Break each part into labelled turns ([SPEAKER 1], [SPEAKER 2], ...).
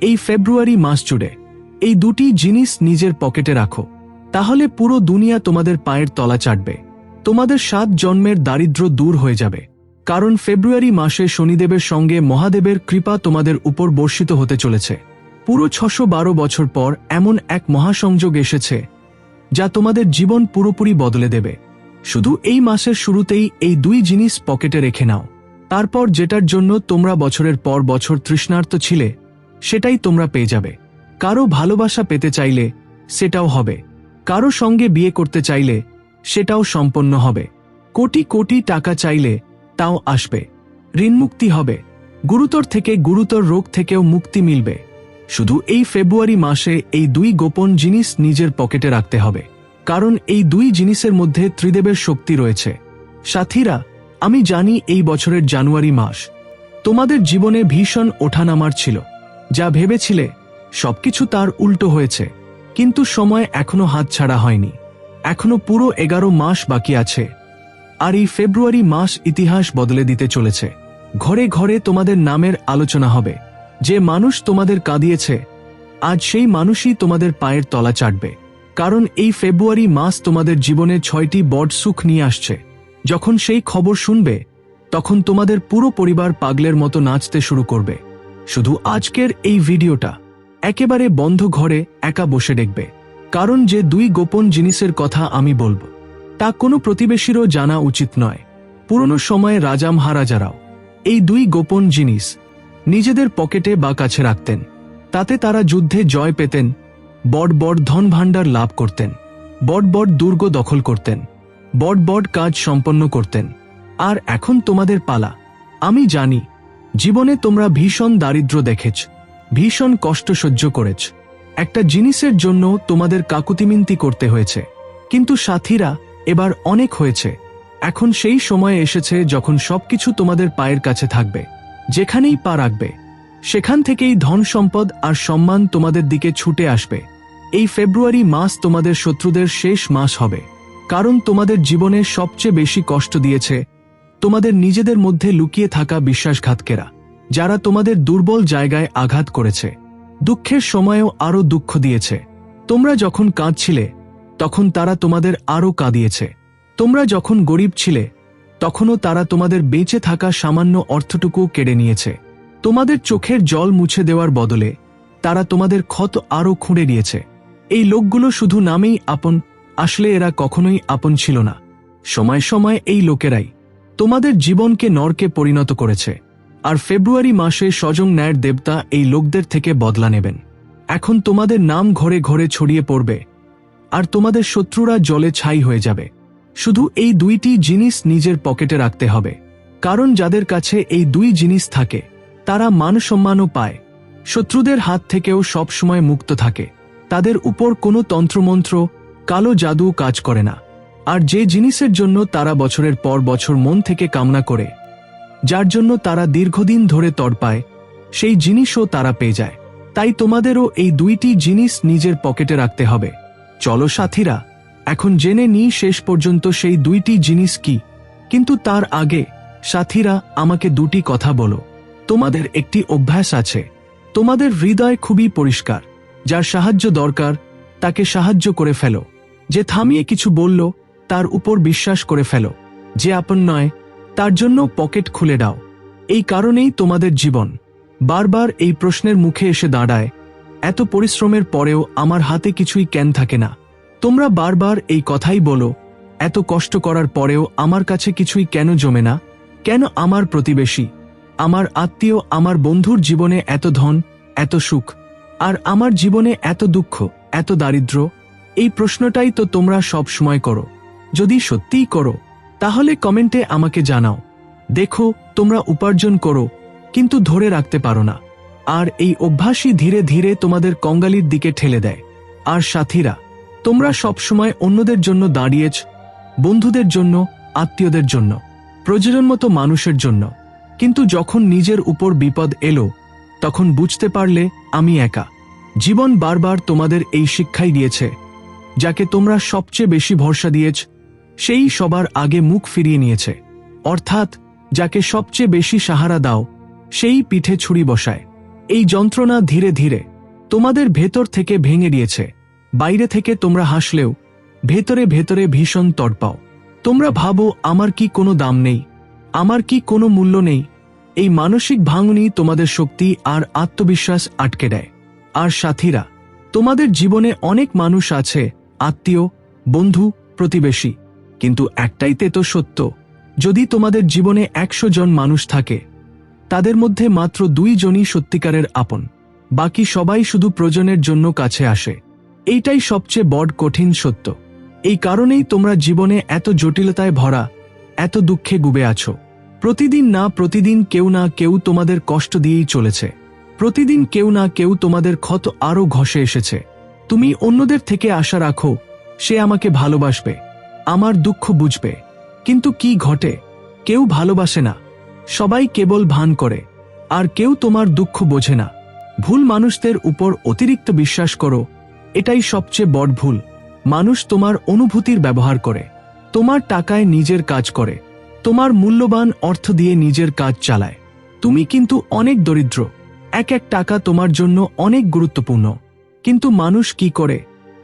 [SPEAKER 1] এই ফেব্রুয়ারি মাস জুড়ে এই দুটি জিনিস নিজের পকেটে রাখো। তাহলে পুরো দুনিয়া তোমাদের পায়ের তলা চাটবে। তোমাদের সাত জন্মের দারিদ্র দূর হয়ে যাবে। কারণ ফেব্রুয়ারি মাসে শনিদেবের সঙ্গে মহাদেবের কৃপা তোমাদের উপর বর্ষিত হতে চলেছে। পুরো ছশো বারো বছর পর এমন এক মহাসংযোগ এসেছে যা তোমাদের জীবন পুরোপুরি বদলে দেবে। শুধু এই মাসের শুরুতেই এই দুই জিনিস পকেটে রেখে নাও। তারপর যেটার জন্য তোমরা বছরের পর বছর তৃষ্ণার্ত ছিলে সেটাই তোমরা পেয়ে যাবে। কারও ভালোবাসা পেতে চাইলে সেটাও হবে। কারও সঙ্গে বিয়ে করতে চাইলে সেটাও সম্পন্ন হবে। কোটি কোটি টাকা চাইলে তাও আসবে। ঋণমুক্তি হবে। গুরুতর থেকে গুরুতর রোগ থেকেও মুক্তি মিলবে। শুধু এই ফেব্রুয়ারি মাসে এই দুই গোপন জিনিস নিজের পকেটে রাখতে হবে। কারণ এই দুই জিনিসের মধ্যে ত্রিদেবের শক্তি রয়েছে। সাথীরা, আমি জানি এই বছরের জানুয়ারি মাস। তোমাদের জীবনে ভীষণ ওঠানামার ছিল। যা ভেবেছিলে, সবকিছু তার উল্টো হয়েছে। কিন্তু সময় এখনও হাতছাড়া হয়নি। এখনও পুরো এগারো মাস বাকি আছে। আর এই ফেব্রুয়ারি মাস ইতিহাস বদলে দিতে চলেছে। ঘরে ঘরে তোমাদের নামের আলোচনা হবে। যে মানুষ তোমাদের কাঁদিয়েছে, আজ সেই মানুষই তোমাদের পায়ের তলা চাটবে। কারণ এই ফেব্রুয়ারি মাস তোমাদের জীবনে ছয়টি বড় সুখ নিয়ে আসছে। যখন সেই খবর শুনবে, তখন তোমাদের পুরো পরিবার পাগলের মতো নাচতে শুরু করবে। শুধু আজকের এই ভিডিওটা। একেবারে বন্ধ ঘরে একা বসে দেখবে। কারণ যে দুই গোপন জিনিসের কথা আমি বলব, তা কোনো প্রতিবেশীরও জানা উচিত নয়। পুরনো সময়ে রাজা মহারাজারাও এই দুই গোপন জিনিস নিজেদের পকেটে বা কাছে রাখতেন। তাতে তারা যুদ্ধে জয় পেতেন বড় বড় ধন ভাণ্ডার লাভ করতেন বড় বড় দুর্গ দখল করতেন বড় বড় কাজ সম্পন্ন করতেন। আর এখন তোমাদের পালা। আমি জানি জীবনে তোমরা ভীষণ দারিদ্র দেখেছ, ভীষণ কষ্ট সহ্য করেছ। একটা জিনিসের জন্য তোমাদের কাকুতিমিনতি করতে হয়েছে, কিন্তু সাথীরা এবার অনেক হয়েছে। এখন সেই সময় এসেছে যখন সবকিছু তোমাদের পায়ের কাছে থাকবে, যেখানেই পা রাখবে। সেখান থেকেই ধন সম্পদ আর সম্মান তোমাদের দিকে ছুটে আসবে। এই ফেব্রুয়ারি মাস তোমাদের শত্রুদের শেষ মাস হবে, কারণ তোমাদের জীবনে সবচেয়ে বেশি কষ্ট দিয়েছে তোমাদের নিজেদের মধ্যে লুকিয়ে থাকা বিশ্বাসঘাতকেরা, যারা তোমাদের দুর্বল জায়গায় আঘাত করেছে, দুঃখের সময়েও আরও দুঃখ দিয়েছে। তোমরা যখন কাঁদছিলে, তখন তারা তোমাদের আরও কাঁদিয়েছে। তোমরা যখন গরিব ছিলে, তখনও তারা তোমাদের বেঁচে থাকা সামান্য অর্থটুকু কেড়ে নিয়েছে। তোমাদের চোখের জল মুছে দেওয়ার বদলে তারা তোমাদের ক্ষত আরও খুঁড়ে নিয়েছে। এই লোকগুলো শুধু নামেই আপন, আসলে এরা কখনোই আপন ছিল না। সময় সময় এই লোকেরাই তোমাদের জীবনকে নরকে পরিণত করেছে, আর ফেব্রুয়ারি মাসে সজং ন্যায়ের দেবতা এই লোকদের থেকে বদলা নেবেন। এখন তোমাদের নাম ঘরে ঘরে ছড়িয়ে পড়বে, আর তোমাদের শত্রুরা জলে ছাই হয়ে যাবে। শুধু এই দুইটি জিনিস নিজের পকেটে রাখতে হবে, কারণ যাদের কাছে এই দুই জিনিস থাকে, তারা মানসম্মানও পায়। শত্রুদের হাত থেকেও সবসময় মুক্ত থাকে, তাদের উপর কোনো তন্ত্রমন্ত্র, কালো জাদু কাজ করে না। আর যে জিনিসের জন্য তারা বছরের পর বছর মন থেকে কামনা করে, যার জন্য তারা দীর্ঘদিন ধরে তড়পায় সেই জিনিসও তারা পেয়ে যায়। তাই তোমাদেরও এই দুইটি জিনিস নিজের পকেটে রাখতে হবে। চলো সাথীরা, এখন জেনে নিই শেষ পর্যন্ত সেই দুইটি জিনিস কি। কিন্তু তার আগে, সাথীরা, আমাকে দুটি কথা বলো। তোমাদের একটি অভ্যাস আছে। তোমাদের হৃদয় খুবই পরিষ্কার, যার সাহায্য দরকার, তাকে সাহায্য করে ফেলো। যে থামিয়ে কিছু বলল তার উপর বিশ্বাস করে ফেলো, যে আপন নয়, তার জন্য পকেট খুলে দাও। এই কারণেই তোমাদের জীবন। বারবার এই প্রশ্নের মুখে এসে দাঁড়ায়, এত পরিশ্রমের পরেও আমার হাতে কিছুই ক্যান থাকে না। তোমরা বারবার এই কথাই বলো, এত কষ্ট করার পরেও আমার কাছে কিছুই কেন জমে না? কেন আমার প্রতিবেশী? আমার আত্মীয়, আমার বন্ধুর জীবনে এত ধন, এত সুখ, আর আমার জীবনে এত দুঃখ, এত দারিদ্র? এই প্রশ্নটাই তো তোমরা সব সময় করো। যদি সত্যিই করো, তাহলে কমেন্টে আমাকে জানাও। দেখো, তোমরা উপার্জন করো, কিন্তু ধরে রাখতে পারো না। আর এই অভ্যাসই ধীরে ধীরে তোমাদের কঙ্গালির দিকে ঠেলে দেয়। আর সাথীরা, তোমরা সবসময় অন্যদের জন্য দাঁড়িয়েছ, বন্ধুদের জন্য, আত্মীয়দের জন্য প্রয়োজন মতো মানুষের জন্য। কিন্তু যখন নিজের উপর বিপদ এলো, তখন বুঝতে পারলে আমি একা। জীবন বারবার তোমাদের এই শিক্ষাই দিয়েছে, যাকে তোমরা সবচেয়ে বেশি ভরসা দিয়েছ সেই সবার আগে মুখ ফিরিয়ে নিয়েছে। অর্থাৎ, যাকে সবচেয়ে বেশি সাহারা দাও, সেই পিঠে ছুরি বসায়। এই যন্ত্রণা ধীরে ধীরে তোমাদের ভেতর থেকে ভেঙে দিয়েছে। বাইরে থেকে তোমরা হাসলেও, ভেতরে ভেতরে ভীষণ তড়পাও। তোমরা ভাবো, আমার কি কোনো দাম নেই? আমার কি কোনো মূল্য নেই? এই মানসিক ভাঙনি তোমাদের শক্তি আর আত্মবিশ্বাস আটকে দেয়। আর সাথীরা, তোমাদের জীবনে অনেক মানুষ আছে, আত্মীয়, বন্ধু, প্রতিবেশী। কিন্তু একটাইতে তো সত্য। যদি তোমাদের জীবনে একশো জন মানুষ থাকে, তাদের মধ্যে মাত্র দুই জনই সত্যিকারের আপন, বাকি সবাই শুধু প্রয়োজনের জন্য কাছে আসে। এইটাই সবচেয়ে বড় কঠিন সত্য। এই কারণেই তোমরা জীবনে এত জটিলতায় ভরা, এত দুঃখে গুবে আছো। প্রতিদিন না প্রতিদিন কেউ না কেউ তোমাদের কষ্ট দিয়েই চলেছে। প্রতিদিন কেউ না কেউ তোমাদের ক্ষত আরও ঘষে এসেছে। তুমি অন্যদের থেকে আশা রাখো, সে আমাকে ভালোবাসবে। আমার দুঃখ বুঝবে। কিন্তু কি ঘটে? কেউ ভালোবাসে না। সবাই কেবল ভান করে। আর কেউ তোমার দুঃখ বোঝে না। ভুল মানুষদের উপর অতিরিক্ত বিশ্বাস করো। এটাই সবচেয়ে বড় ভুল। মানুষ তোমার অনুভূতির ব্যবহার করে। তোমার টাকায় নিজের কাজ করে। তোমার মূল্যবান অর্থ দিয়ে নিজের কাজ চালায়। তুমি কিন্তু অনেক দরিদ্র। এক এক টাকা তোমার জন্য অনেক গুরুত্বপূর্ণ। কিন্তু মানুষ কি করে?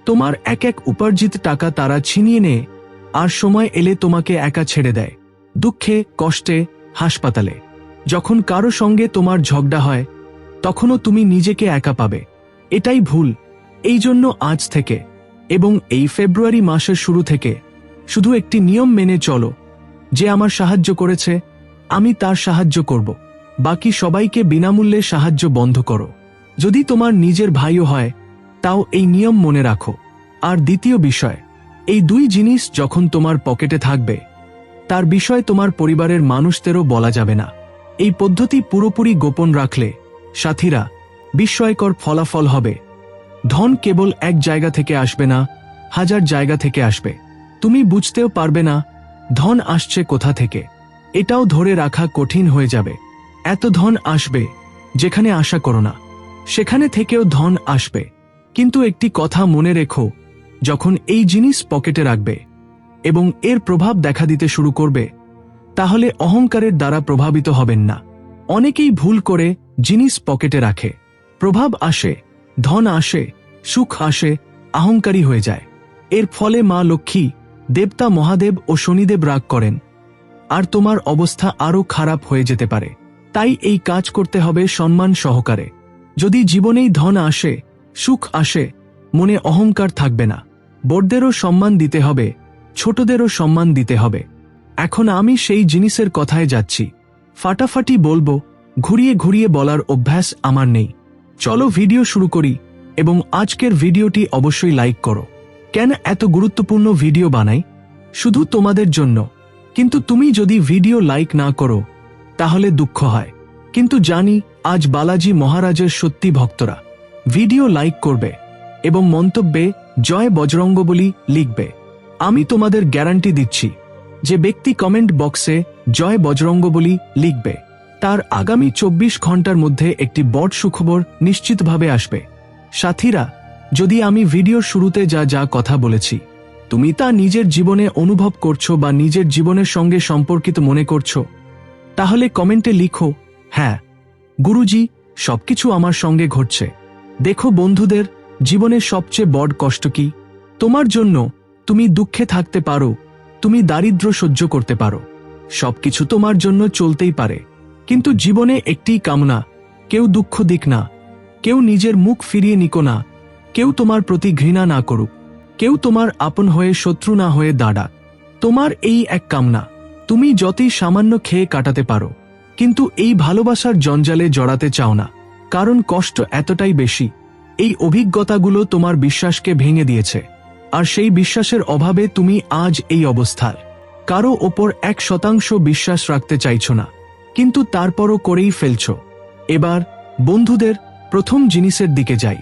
[SPEAKER 1] তোমার এক এক উপার্জিত টাকা তারা ছিনিয়ে নেয়। আর সময় এলে তোমাকে একা ছেড়ে দেয়, দুঃখে, কষ্টে, হাসপাতালে। যখন কারও সঙ্গে তোমার ঝগড়া হয়, তখনও তুমি নিজেকে একা পাবে। এটাই ভুল। এই জন্য আজ থেকে এবং এই ফেব্রুয়ারি মাসের শুরু থেকে শুধু একটি নিয়ম মেনে চলো। যে আমার সাহায্য করেছে, আমি তার সাহায্য করব। বাকি সবাইকে বিনামূল্যে সাহায্য বন্ধ করো। যদি তোমার নিজের ভাইও হয়, তাও এই নিয়ম মনে রাখো। আর দ্বিতীয় বিষয় এই দুই জিনিস যখন তোমার পকেটে থাকবে, তার বিষয় তোমার পরিবারের মানুষদেরও বলা যাবে না। এই পদ্ধতি পুরোপুরি গোপন রাখলে, সাথীরা, বিস্ময়কর ফলাফল হবে। ধন কেবল এক জায়গা থেকে আসবে না, হাজার জায়গা থেকে আসবে। তুমি বুঝতেও পারবে না, ধন আসছে কোথা থেকে। এটাও ধরে রাখা কঠিন হয়ে যাবে। এত ধন আসবে, যেখানে আশা করো না। সেখানে থেকেও ধন আসবে। কিন্তু একটি কথা মনে রেখো যখন এই জিনিস পকেটে রাখবে এবং এর প্রভাব দেখা দিতে শুরু করবে, তাহলে অহংকারের দ্বারা প্রভাবিত হবেন না। অনেকেই ভুল করে জিনিস পকেটে রাখে। প্রভাব আসে, ধন আসে, সুখ আসে অহংকারী হয়ে যায়। এর ফলে মা লক্ষ্মী, দেবতা মহাদেব ও শনিদেব রাগ করেন। আর তোমার অবস্থা আরও খারাপ হয়ে যেতে পারে। তাই এই কাজ করতে হবে সম্মান সহকারে। যদি জীবনেই ধন আসে, সুখ আসে, মনে অহংকার থাকবে না। বড়দেরও সম্মান দিতে হবে, ছোটদেরও সম্মান দিতে হবে। এখন আমি সেই জিনিসের কথায় যাচ্ছি। ফাটাফাটি বলব, ঘুরিয়ে ঘুরিয়ে বলার অভ্যাস আমার নেই। চলো ভিডিও শুরু করি এবং আজকের ভিডিওটি অবশ্যই লাইক করো। কেন এত গুরুত্বপূর্ণ ভিডিও বানাই? শুধু তোমাদের জন্য। কিন্তু তুমি যদি ভিডিও লাইক না করো, তাহলে দুঃখ হয়। কিন্তু জানি, আজ বালাজি মহারাজের সত্যি ভক্তরা। ভিডিও লাইক করবে এবং মন্তব্যে জয় বজরঙ্গ বলি লিখবে। আমি তোমাদের গ্যারান্টি দিচ্ছি যে ব্যক্তি কমেন্ট বক্সে জয় বজরঙ্গ বলি লিখবে, তার আগামী চব্বিশ ঘণ্টার মধ্যে একটি বড় সুখবর নিশ্চিতভাবে আসবে। সাথীরা, যদি আমি ভিডিওর শুরুতে যা যা কথা বলেছি, তুমি তা নিজের জীবনে অনুভব করছ বা নিজের জীবনের সঙ্গে সম্পর্কিত মনে করছ, তাহলে কমেন্টে লিখো হ্যাঁ গুরুজি, সবকিছু আমার সঙ্গে ঘটছে। দেখো বন্ধুদের জীবনের সবচেয়ে বড় কষ্ট কি? তোমার জন্য তুমি দুঃখে থাকতে পারো, তুমি দারিদ্র সহ্য করতে পারো। সবকিছু তোমার জন্য চলতেই পারে। কিন্তু জীবনে একটি কামনা, কেউ দুঃখ দিক না, কেউ নিজের মুখ ফিরিয়ে নিকো না, কেউ তোমার প্রতি ঘৃণা না করুক, কেউ তোমার আপন হয়ে শত্রু না হয়ে দাঁড়াক। তোমার এই এক কামনা, তুমি যতই সামান্য খেয়ে কাটাতে পারো, কিন্তু এই ভালোবাসার জঞ্জালে জড়াতে চাও না, কারণ কষ্ট এতটাই বেশি। এই অভিজ্ঞতাগুলো তোমার বিশ্বাসকে ভেঙে দিয়েছে। আর সেই বিশ্বাসের অভাবে তুমি আজ এই অবস্থার। কারও ওপর এক শতাংশ বিশ্বাস রাখতে চাইছ না, কিন্তু তারপরও করেই ফেলছ। এবার, বন্ধুদের, প্রথম জিনিসের দিকে যাই।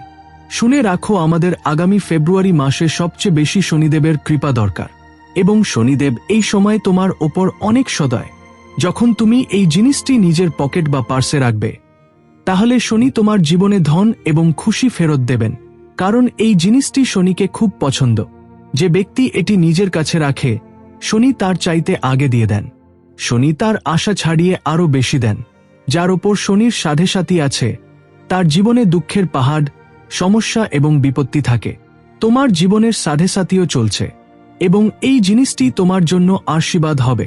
[SPEAKER 1] শুনে রাখো আমাদের আগামী ফেব্রুয়ারি মাসে সবচেয়ে বেশি শনিদেবের কৃপা দরকার। এবং শনিদেব এই সময় তোমার ওপর অনেক সদয়, যখন তুমি এই জিনিসটি নিজের পকেট বা পার্সে রাখবে। তাহলে শনি তোমার জীবনে ধন এবং খুশি ফেরত দেবেন, কারণ এই জিনিসটি শনিকে খুব পছন্দ। যে ব্যক্তি এটি নিজের কাছে রাখে, শনি তার চাইতে আগে দিয়ে দেন। শনি তার আশা ছাড়িয়ে আরও বেশি দেন, যার ওপর শনির সাধে সাথী আছে, তার জীবনে দুঃখের পাহাড়, সমস্যা এবং বিপত্তি থাকে। তোমার জীবনের সাধে সাথীও চলছে, এবং এই জিনিসটি তোমার জন্য আশীর্বাদ হবে।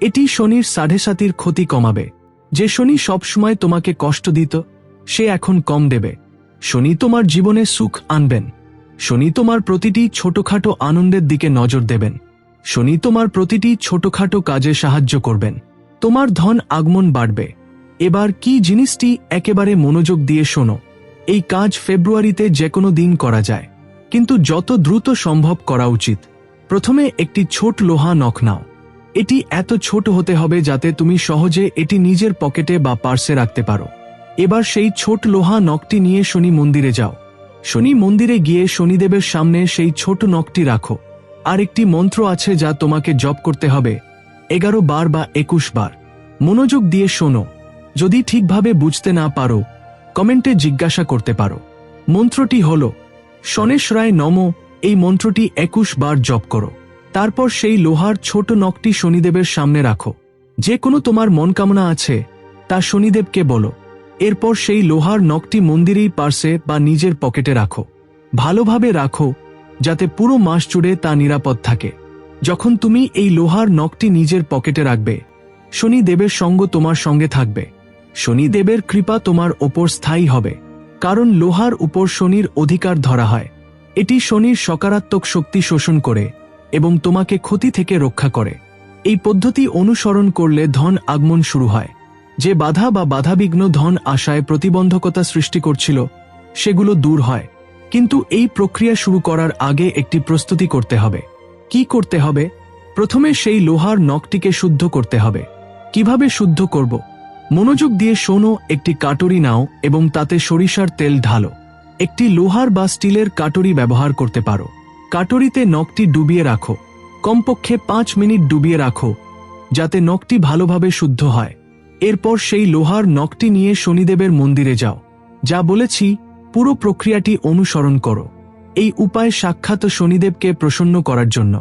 [SPEAKER 1] এটি শনির সাধে সাথীর ক্ষতি কমাবে। যে শনি সবসময় তোমাকে কষ্ট দিত, সে এখন কম দেবে। শনি তোমার জীবনে সুখ আনবেন। শনি তোমার প্রতিটি ছোটখাটো আনন্দের দিকে নজর দেবেন। শনি তোমার প্রতিটি ছোটখাটো কাজে সাহায্য করবেন। তোমার ধন আগমন বাড়বে। এবার কি জিনিসটি একেবারে মনোযোগ দিয়ে শোনো। এই কাজ ফেব্রুয়ারিতে যে কোনো দিন করা যায়। কিন্তু যত দ্রুত সম্ভব করা উচিত। প্রথমে একটি ছোট লোহা নখ নাও। এটি এত ছোট হতে হবে যাতে তুমি সহজে এটি নিজের পকেটে বা পার্সে রাখতে পারো। এবার সেই ছোট লোহা নখটি নিয়ে শনি মন্দিরে যাও। শনি মন্দিরে গিয়ে শনিদেবের সামনে সেই ছোট নখটি রাখো। আর একটি মন্ত্র আছে যা তোমাকে জপ করতে হবে। এগারো বার বা একুশ বার। মনোযোগ দিয়ে শোনো। যদি ঠিকভাবে বুঝতে না পারো, কমেন্টে জিজ্ঞাসা করতে পারো। মন্ত্রটি হল, শনেশ রায় নম, এই মন্ত্রটি একুশ বার জপ করো। তারপর সেই লোহার ছোট নখটি শনিদেবের সামনে রাখো। যে কোনো তোমার মনকামনা আছে, তা শনিদেবকে বলো। এরপর সেই লোহার নখটি মন্দিরেই পার্সে বা নিজের পকেটে রাখো। ভালোভাবে রাখো, যাতে পুরো মাস জুড়ে তা নিরাপদ থাকে। যখন তুমি এই লোহার নখটি নিজের পকেটে রাখবে শনি দেবের সঙ্গ তোমার সঙ্গে থাকবে। শনি দেবের কৃপা তোমার ওপর স্থায়ী হবে, কারণ লোহার উপর শনির অধিকার ধরা হয়। এটি শনির সকারাত্মক শক্তি শোষণ করে এবং তোমাকে ক্ষতি থেকে রক্ষা করে। এই পদ্ধতি অনুসরণ করলে ধন আগমন শুরু হয়। যে বাধা বা বাধাবিঘ্ন ধন আশায় প্রতিবন্ধকতা সৃষ্টি করছিল, সেগুলো দূর হয়। কিন্তু এই প্রক্রিয়া শুরু করার আগে একটি প্রস্তুতি করতে হবে। কি করতে হবে? প্রথমে সেই লোহার নখটিকে শুদ্ধ করতে হবে। কীভাবে শুদ্ধ করব? মনোযোগ দিয়ে শোনো, একটি কাটরি নাও এবং তাতে সরিষার তেল ঢালো। একটি লোহার বা স্টিলের কাটরি ব্যবহার করতে পারো। কাটরিতে নখটি ডুবিয়ে রাখো। কমপক্ষে পাঁচ মিনিট ডুবিয়ে রাখো, যাতে নখটি ভালোভাবে শুদ্ধ হয়। এরপর সেই লোহার নখটি নিয়ে শনিদেবের মন্দিরে যাও। যা বলেছি, পুরো প্রক্রিয়াটি অনুসরণ করো। এই উপায় সাক্ষাৎ শনিদেবকে প্রসন্ন করার জন্য।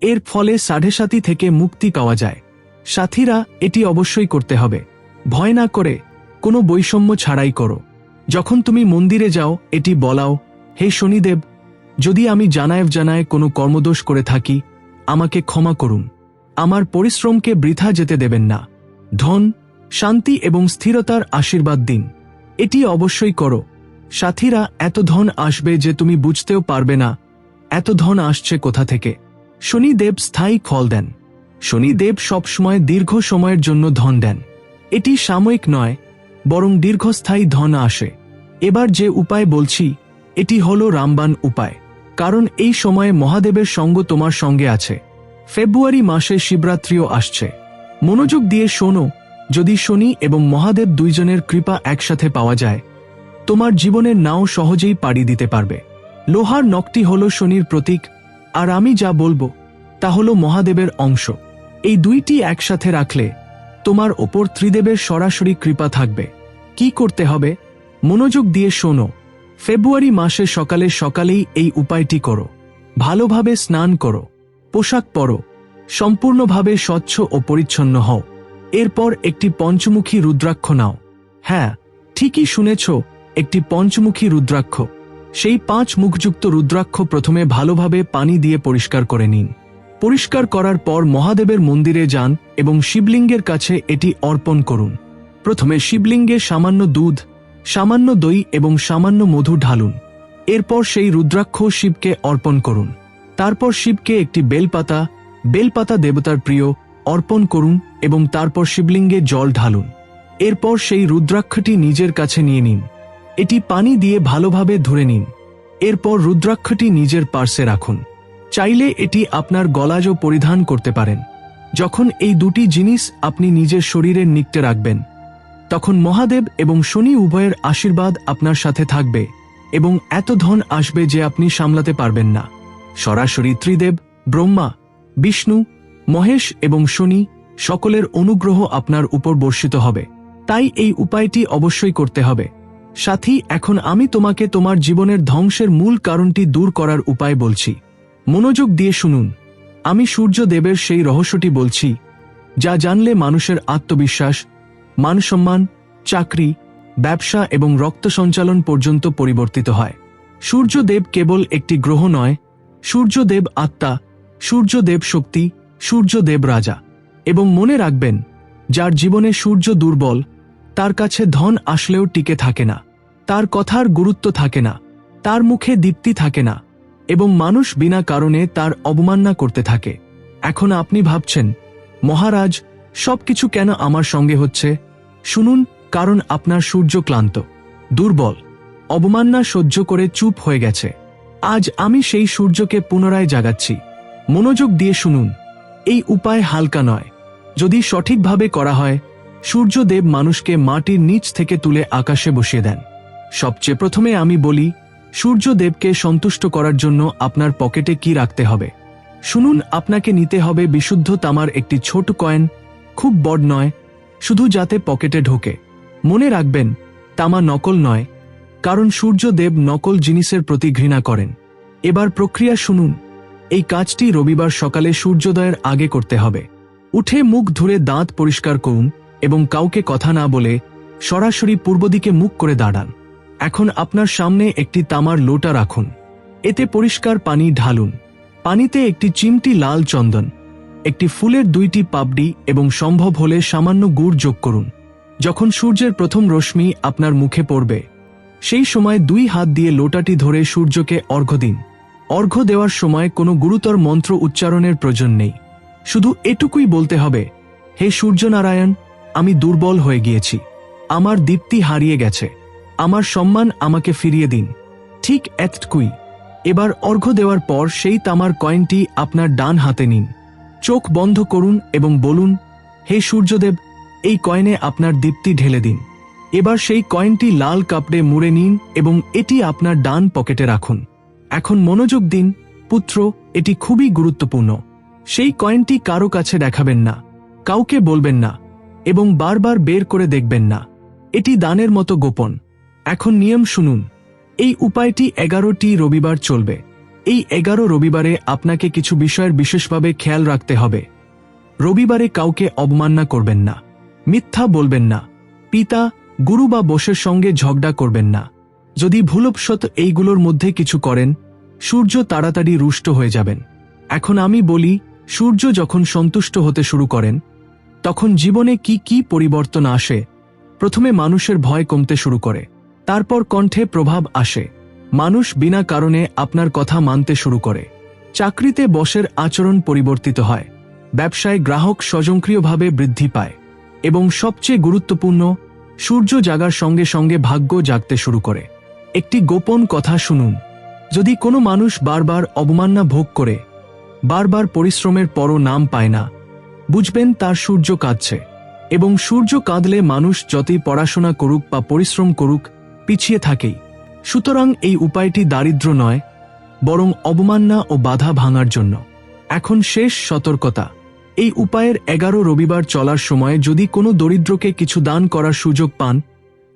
[SPEAKER 1] এর ফলে সাড়ে সাথী থেকে মুক্তি পাওয়া যায়। সাথীরা এটি অবশ্যই করতে হবে। ভয় না করে, কোনো বৈষম্য ছাড়াই করো। যখন তুমি মন্দিরে যাও, এটি বলাও, হে শনিদেব যদি আমি জানায়ব জানায় কোনো কর্মদোষ করে থাকি, আমাকে ক্ষমা করুন। আমার পরিশ্রমকে বৃথা যেতে দেবেন না। ধন, শান্তি এবং স্থিরতার আশীর্বাদ দিন। এটি অবশ্যই করো। সাথীরা, এত ধন আসবে যে তুমি বুঝতেও পারবে না, এত ধন আসছে কোথা থেকে? শনিদেব স্থায়ী ফল দেন। শনিদেব সবসময় দীর্ঘ সময়ের জন্য ধন দেন। এটি সাময়িক নয়, বরং দীর্ঘস্থায়ী ধন আসে। এবার যে উপায় বলছি, এটি হল রামবান উপায়। কারণ এই সময়ে মহাদেবের সঙ্গ তোমার সঙ্গে আছে। ফেব্রুয়ারি মাসে শিবরাত্রিও আসছে। মনোযোগ দিয়ে শোনো, যদি শনি এবং মহাদেব দুইজনের কৃপা একসাথে পাওয়া যায়, তোমার জীবনের নাও সহজেই পাড়ি দিতে পারবে। লোহার নখটি হল শনির প্রতীক, আর আমি যা বলব, তা হল মহাদেবের অংশ। এই দুইটি একসাথে রাখলে তোমার ওপর ত্রিদেবের সরাসরি কৃপা থাকবে। কি করতে হবে? মনোযোগ দিয়ে শোনো। ফেব্রুয়ারি মাসে সকালে সকালেই এই উপায়টি করো। ভালোভাবে স্নান করো, পোশাক পরো, সম্পূর্ণভাবে স্বচ্ছ ও পরিচ্ছন্ন হও। এরপর একটি পঞ্চমুখী রুদ্রাক্ষ নাও। হ্যাঁ ঠিকই শুনেছ, একটি পঞ্চমুখী রুদ্রাক্ষ। সেই পাঁচ মুখযুক্ত রুদ্রাক্ষ প্রথমে ভালোভাবে পানি দিয়ে পরিষ্কার করে নিন। পরিষ্কার করার পর মহাদেবের মন্দিরে যান এবং শিবলিঙ্গের কাছে এটি অর্পণ করুন। প্রথমে শিবলিঙ্গে সামান্য দুধ সামান্য দই এবং সামান্য মধু ঢালুন। এরপর সেই রুদ্রাক্ষ শিবকে অর্পণ করুন। তারপর শিবকে একটি বেলপাতা বেলপাতা দেবতার প্রিয়, অর্পণ করুন এবং তারপর শিবলিঙ্গে জল ঢালুন। এরপর সেই রুদ্রাক্ষটি নিজের কাছে নিয়ে নিন। এটি পানি দিয়ে ভালোভাবে ধরে নিন। এরপর রুদ্রাক্ষটি নিজের পার্সে রাখুন। চাইলে এটি আপনার গলাজও পরিধান করতে পারেন। যখন এই দুটি জিনিস আপনি নিজের শরীরের নিকটে রাখবেন তখন মহাদেব এবং শনি উভয়ের আশীর্বাদ আপনার সাথে থাকবে এবং এত ধন আসবে যে আপনি সামলাতে পারবেন না। সরাসরি ত্রিদেব, ব্রহ্মা, বিষ্ণু, মহেশ এবং শনি সকলের অনুগ্রহ আপনার উপর বর্ষিত হবে। তাই এই উপায়টি অবশ্যই করতে হবে। সাথী, এখন আমি তোমাকে তোমার জীবনের ধ্বংসের মূল কারণটি দূর করার উপায় বলছি। মনোযোগ দিয়ে শুনুন। আমি সূর্যদেবের সেই রহস্যটি বলছি, যা জানলে মানুষের আত্মবিশ্বাস মানসম্মান, চাকরি, ব্যবসা এবং রক্ত সঞ্চালন পর্যন্ত পরিবর্তিত হয়। সূর্যদেব কেবল একটি গ্রহ নয়, সূর্যদেব আত্মা, সূর্যদেব শক্তি, সূর্যদেব রাজা। এবং মনে রাখবেন, যার জীবনে সূর্য দুর্বল, তার কাছে ধন আসলেও টিকে থাকে না, তার কথার গুরুত্ব থাকে না, তার মুখে দীপ্তি থাকে না, এবং মানুষ বিনা কারণে তার অবমাননা করতে থাকে। এখন আপনি ভাবছেন, মহারাজ সবকিছু কেন আমার সঙ্গে হচ্ছে? শুনুন, কারণ আপনার সূর্য ক্লান্ত, দুর্বল অবমাননা সহ্য করে চুপ হয়ে গেছে। আজ আমি সেই সূর্যকে পুনরায় জাগাচ্ছি। মনোযোগ দিয়ে শুনুন, এই উপায় হালকা নয়। যদি সঠিকভাবে করা হয়, সূর্যদেব মানুষকে মাটির নিচ থেকে তুলে আকাশে বসিয়ে দেন। সবচেয়ে প্রথমে আমি বলি, সূর্যদেবকে সন্তুষ্ট করার জন্য আপনার পকেটে কি রাখতে হবে? শুনুন, আপনাকে নিতে হবে বিশুদ্ধ তামার একটি ছোট কয়েন খুব বড় নয়, শুধু যাতে পকেটে ঢোকে। মনে রাখবেন, তামা নকল নয়, কারণ সূর্যদেব নকল জিনিসের প্রতি ঘৃণা করেন। এবার প্রক্রিয়া শুনুন, এই কাজটি রবিবার সকালে সূর্যোদয়ের আগে করতে হবে। উঠে মুখ ধুয়ে দাঁত পরিষ্কার করুন এবং কাউকে কথা না বলে সরাসরি পূর্বদিকে মুখ করে দাঁড়ান। এখন আপনার সামনে একটি তামার লোটা রাখুন। এতে পরিষ্কার পানি ঢালুন। পানিতে একটি চিমটি লাল চন্দন। একটি ফুলের দুইটি পাপড়ি এবং সম্ভব হলে সামান্য গুড় যোগ করুন। যখন সূর্যের প্রথম রশ্মি আপনার মুখে পড়বে, সেই সময় দুই হাত দিয়ে লোটাটি ধরে সূর্যকে অর্ঘ্য দিন। অর্ঘ্য দেওয়ার সময় কোনো গুরুতর মন্ত্র উচ্চারণের প্রয়োজন নেই। শুধু এটুকুই বলতে হবে, হে সূর্যনারায়ণ, আমি দুর্বল হয়ে গিয়েছি। আমার দীপ্তি হারিয়ে গেছে। আমার সম্মান আমাকে ফিরিয়ে দিন। ঠিক এতটুকুই। এবার অর্ঘ্য দেওয়ার পর সেই তামার কয়েনটি আপনার ডান হাতে নিন। চোখ বন্ধ করুন এবং বলুন, হে সূর্যদেব, এই কয়েনে আপনার দীপ্তি ঢেলে দিন। এবার সেই কয়েনটি লাল কাপড়ে মুড়ে নিন এবং এটি আপনার ডান পকেটে রাখুন। এখন মনোযোগ দিন, পুত্র, এটি খুবই গুরুত্বপূর্ণ। সেই কয়েনটি কারও কাছে দেখাবেন না, কাউকে বলবেন না এবং বারবার বের করে দেখবেন না। এটি দানের মতো গোপন। এখন নিয়ম শুনুন, এই উপায়টি এগারোটি রবিবার চলবে। এই এগারো রবিবারে আপনাকে কিছু বিষয়ের বিশেষভাবে খেয়াল রাখতে হবে। রবিবারে কাউকে অবমাননা করবেন না, মিথ্যা বলবেন না, পিতা, গুরু বা বসের সঙ্গে ঝগড়া করবেন না। যদি ভুলবশত এইগুলোর মধ্যে কিছু করেন, সূর্য তাড়াতাড়ি রুষ্ট হয়ে যাবেন। এখন আমি বলি, সূর্য যখন সন্তুষ্ট হতে শুরু করেন, তখন জীবনে কি কি পরিবর্তন আসে, প্রথমে মানুষের ভয় কমতে শুরু করে, তারপর কণ্ঠে প্রভাব আসে। মানুষ বিনা কারণে আপনার কথা মানতে শুরু করে। চাকরিতে বসের আচরণ পরিবর্তিত হয়। ব্যবসায় গ্রাহক স্বয়ংক্রিয়ভাবে বৃদ্ধি পায় এবং সবচেয়ে গুরুত্বপূর্ণ, সূর্য জাগার সঙ্গে সঙ্গে ভাগ্য জাগতে শুরু করে। একটি গোপন কথা শুনুন। যদি কোনো মানুষ বারবার অবমাননা ভোগ করে, বারবার পরিশ্রমের পরও নাম পায় না, বুঝবেন তার সূর্য কাঁদছে এবং সূর্য কাঁদলে মানুষ যতই পড়াশোনা করুক বা পরিশ্রম করুক, পিছিয়ে থাকেই। সুতরাং এই উপায়টি দারিদ্র নয়, বরং অবমাননা ও বাধা ভাঙার জন্য। এখন শেষ সতর্কতা। এই উপায়ের এগারো রবিবার চলার সময় যদি কোনো দরিদ্রকে কিছু দান করার সুযোগ পান,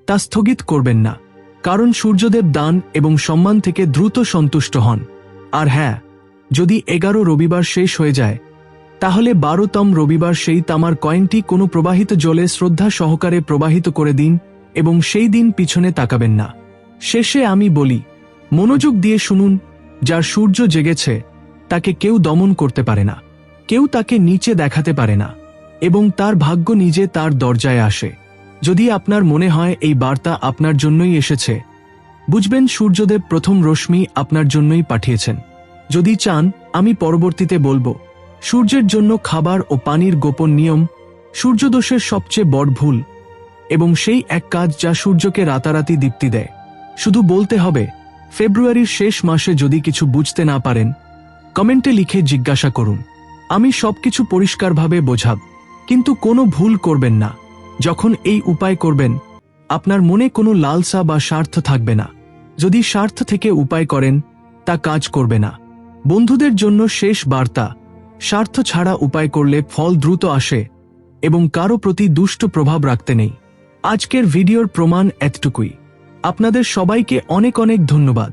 [SPEAKER 1] তা স্থগিত করবেন না, কারণ সূর্যদেব দান এবং সম্মান থেকে দ্রুত সন্তুষ্ট হন। আর হ্যাঁ যদি এগারো রবিবার শেষ হয়ে যায়, তাহলে বারোতম রবিবার সেই তামার কয়েনটি কোনো প্রবাহিত জলে শ্রদ্ধা সহকারে প্রবাহিত করে দিন এবং সেই দিন পিছনে তাকাবেন না। শেষে আমি বলি, মনোযোগ দিয়ে শুনুন, যার সূর্য জেগেছে, তাকে কেউ দমন করতে পারে না, কেউ তাকে নিচে দেখাতে পারে না, এবং তার ভাগ্য নিজে তার দরজায় আসে। যদি আপনার মনে হয় এই বার্তা আপনার জন্যই এসেছে, বুঝবেন সূর্যদেব প্রথম রশ্মি আপনার জন্যই পাঠিয়েছেন। যদি চান, আমি পরবর্তীতে বলব, সূর্যের জন্য খাবার ও পানির গোপন নিয়ম, সূর্যদোষের সবচেয়ে বড় ভুল, এবং সেই এক কাজ যা সূর্যকে রাতারাতি দীপ্তি দেয়। শুধু বলতে হবে, ফেব্রুয়ারির শেষ মাসে যদি কিছু বুঝতে না পারেন, কমেন্টে লিখে জিজ্ঞাসা করুন। আমি সবকিছু পরিষ্কারভাবে বোঝাব, কিন্তু কোনো ভুল করবেন না। যখন এই উপায় করবেন, আপনার মনে কোনো লালসা বা স্বার্থ থাকবে না। যদি স্বার্থ থেকে উপায় করেন, তা কাজ করবে না। বন্ধুদের জন্য শেষ বার্তা, স্বার্থ ছাড়া উপায় করলে ফল দ্রুত আসে এবং কারও প্রতি দুষ্ট প্রভাব রাখতে নেই। আজকের ভিডিওর প্রমাণ এতটুকুই। আপনাদের সবাইকে অনেক অনেক ধন্যবাদ।